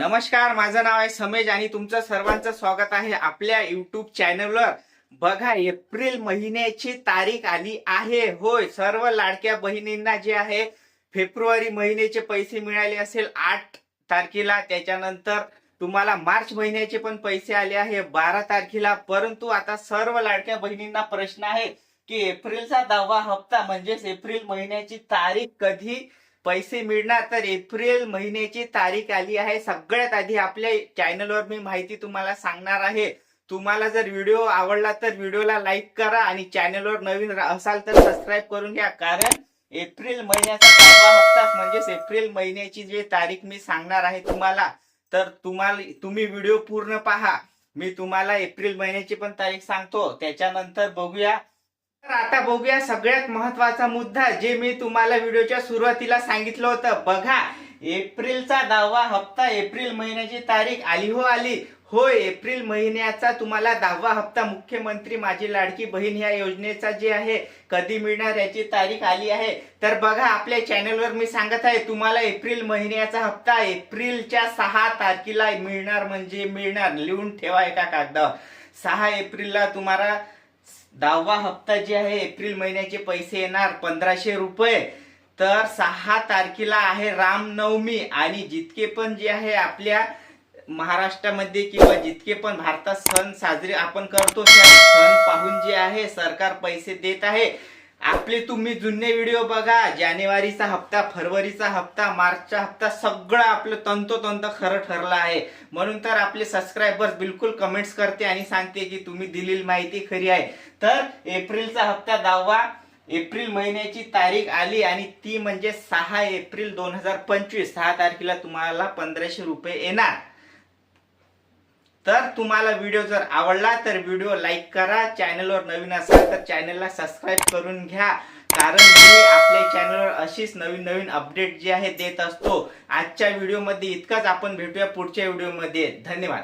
नमस्कार माझं नाव आहे समेज आणि तुमचं सर्वांचं स्वागत आहे आपल्या युट्यूब चॅनलवर बघा एप्रिल महिन्याची तारीख आली आहे. होय सर्व लाडक्या बहिणींना जे आहे फेब्रुवारी महिन्याचे पैसे मिळाले असेल आठ तारखेला. त्याच्यानंतर तुम्हाला मार्च महिन्याचे पण पैसे आले आहे बारा तारखेला. परंतु आता सर्व लाडक्या बहिणींना प्रश्न आहे की एप्रिलचा दहावा हप्ता म्हणजेच एप्रिल महिन्याची तारीख कधी पैसे मिळणार तर एप्रिल महिन्याची तारीख आली आहे. सगळ्यात आधी आपल्या चॅनलवर मी माहिती तुम्हाला सांगणार आहे. तुम्हाला जर व्हिडिओ आवडला तर व्हिडिओला लाईक करा आणि चॅनलवर नवीन असाल तर सबस्क्राईब करून घ्या. कारण एप्रिल महिन्याचा दहावा हप्ता म्हणजेच एप्रिल महिन्याची जी तारीख मी सांगणार आहे तुम्हाला तर तुम्हाला तुम्ही व्हिडिओ पूर्ण पहा. मी तुम्हाला एप्रिल महिन्याची पण तारीख सांगतो. त्याच्यानंतर बघूया तर आता बघूया सगळ्यात महत्त्वाचा मुद्दा जे मी तुम्हाला व्हिडिओच्या सुरुवातीला सांगितलं होतं. बघा एप्रिलचा दहावा हप्ता एप्रिल महिन्याची तारीख आली हो आली. होय एप्रिल महिन्याचा तुम्हाला दहावा हप्ता. मुख्यमंत्री माझी लाडकी बहीण ह्या योजनेचा जे आहे कधी मिळणार याची तारीख आली आहे. तर बघा आपल्या चॅनलवर मी सांगत आहे तुम्हाला एप्रिल महिन्याचा हप्ता एप्रिलच्या सहा तारखेला मिळणार म्हणजे मिळणार. लिहून ठेवा एका कागदावर. सहा एप्रिलला तुम्हाला दहावा हप्ता जे आहे एप्रिल महिन्याचे पैसे येणार पंधराशे रुपये. तर सहा तारखेला आहे रामनवमी आणि जितके पण जे आहे आपल्या महाराष्ट्रामध्ये किंवा जितके पण भारतात सण साजरे आपण करतो त्या सण पाहून जे आहे सरकार पैसे देत आहे. आपले तुम्ही जुने व्हिडिओ बघा. जानेवारीचा हप्ता फरवरीचा हप्ता मार्चचा हप्ता सगळं आपलं तंतोतंत खरं ठरलं आहे. म्हणून तर आपले सबस्क्रायबर्स बिलकुल कमेंट्स करते आणि सांगते की तुम्ही दिलेली माहिती खरी आहे. तर एप्रिलचा हप्ता दहावा. एप्रिल महिन्याची तारीख आली आणि ती म्हणजे सहा एप्रिल दोन हजार पंचवीस. सहा तारखेला तुम्हाला पंधराशे रुपये येणार. तर तुम्हाला व्हिडिओ जर आवडला तर व्हिडिओ लाईक करा. चॅनलवर नवीन असाल तर चॅनलला सबस्क्राईब करून घ्या. कारण मी आपल्या चॅनलवर अशीच नवीन नवीन अपडेट जे आहे देत असतो. आजच्या व्हिडिओमध्ये इतकंच. आपण भेटूया पुढच्या व्हिडिओमध्ये धन्यवाद.